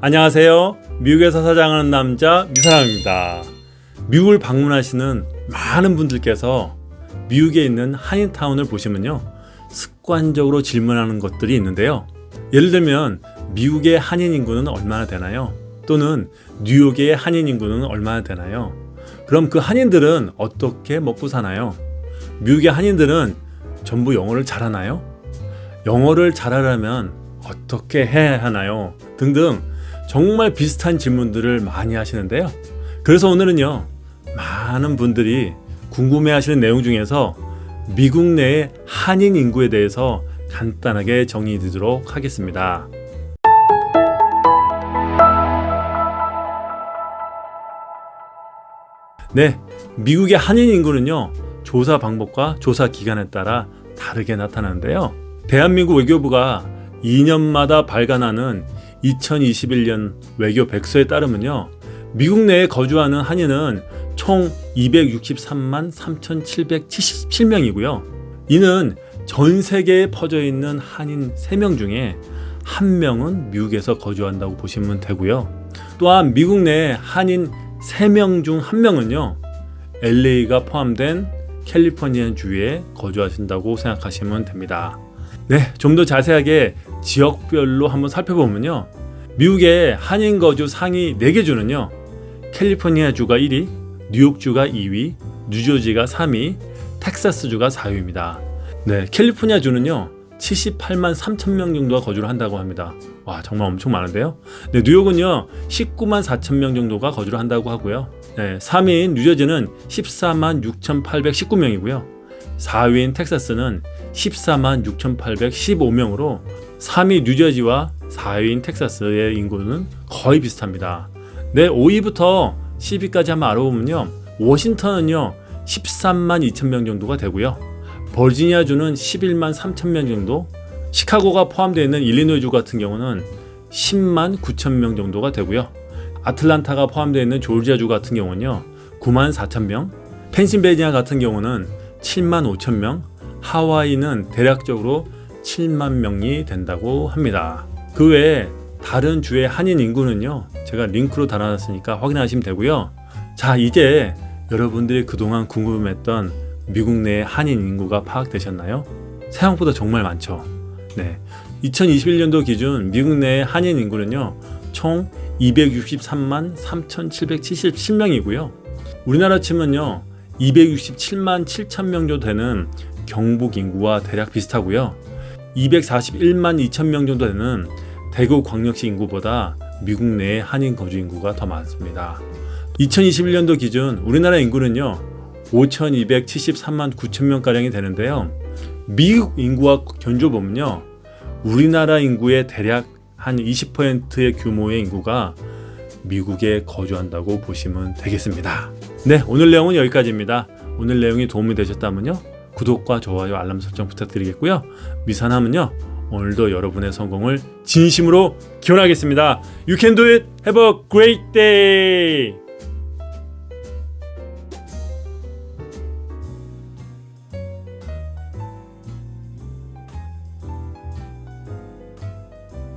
안녕하세요. 미국에서 사장하는 남자 미사랑입니다. 미국을 방문하시는 많은 분들께서 미국에 있는 한인타운을 보시면요. 습관적으로 질문하는 것들이 있는데요. 예를 들면 미국의 한인 인구는 얼마나 되나요? 또는 뉴욕의 한인 인구는 얼마나 되나요? 그럼 그 한인들은 어떻게 먹고 사나요? 미국의 한인들은 전부 영어를 잘하나요? 영어를 잘하려면 어떻게 해야 하나요? 등등 정말 비슷한 질문들을 많이 하시는데요. 그래서 오늘은요, 많은 분들이 궁금해 하시는 내용 중에서 미국 내의 한인 인구에 대해서 간단하게 정리해 드리도록 하겠습니다. 네, 미국의 한인 인구는요, 조사 방법과 조사 기간에 따라 다르게 나타나는데요. 대한민국 외교부가 2년마다 발간하는 2021년 외교 백서에 따르면요. 미국 내에 거주하는 한인은 총 263만 3,777명이고요. 이는 전 세계에 퍼져 있는 한인 3명 중에 한 명은 미국에서 거주한다고 보시면 되고요. 또한 미국 내 한인 3명 중한 명은요. LA가 포함된 캘리포니아 주에 거주하신다고 생각하시면 됩니다. 네, 좀 더 자세하게 지역별로 한번 살펴보면요. 미국의 한인 거주 상위 4개 주는요. 캘리포니아 주가 1위, 뉴욕 주가 2위, 뉴저지가 3위, 텍사스 주가 4위입니다. 네, 캘리포니아 주는요. 78만 3천 명 정도가 거주를 한다고 합니다. 와, 정말 엄청 많은데요. 네, 뉴욕은요. 19만 4천 명 정도가 거주를 한다고 하고요. 네, 3위인 뉴저지는 14만 6,819명이고요. 4위인 텍사스는 14만 6,815명으로 3위 뉴저지와 4위인 텍사스의 인구는 거의 비슷합니다. 네, 5위부터 10위까지 한번 알아보면요. 워싱턴은요, 13만 2천 명 정도가 되고요. 버지니아주는 11만 3천 명 정도, 시카고가 포함되어 있는 일리노이주 같은 경우는 10만 9천 명 정도가 되고요. 아틀란타가 포함되어 있는 조지아주 같은 경우는요, 9만 4천 명, 펜실베니아 같은 경우는 7만 5천 명, 하와이는 대략적으로 7만 명이 된다고 합니다. 그 외에 다른 주의 한인 인구는요, 제가 링크로 달아놨으니까 확인하시면 되고요. 자, 이제 여러분들이 그동안 궁금했던 미국 내 한인 인구가 파악되셨나요? 생각보다 정말 많죠. 네. 2021년도 기준 미국 내 한인 인구는요, 총 263만 3,777명이고요. 우리나라 치면요, 267만 7천 명 정도 되는 경북 인구와 대략 비슷하고요. 241만 2천 명 정도 되는 대구 광역시 인구보다 미국 내의 한인 거주 인구가 더 많습니다. 2021년도 기준 우리나라 인구는요 5,273만 9천 명 가량이 되는데요. 미국 인구와 견줘 보면요 우리나라 인구의 대략 한 20%의 규모의 인구가 미국에 거주한다고 보시면 되겠습니다. 네, 오늘 내용은 여기까지입니다. 오늘 내용이 도움이 되셨다면요. 구독과 좋아요, 알람 설정 부탁드리겠고요. 미산함은요. 오늘도 여러분의 성공을 진심으로 기원하겠습니다. You can do it. Have a great day.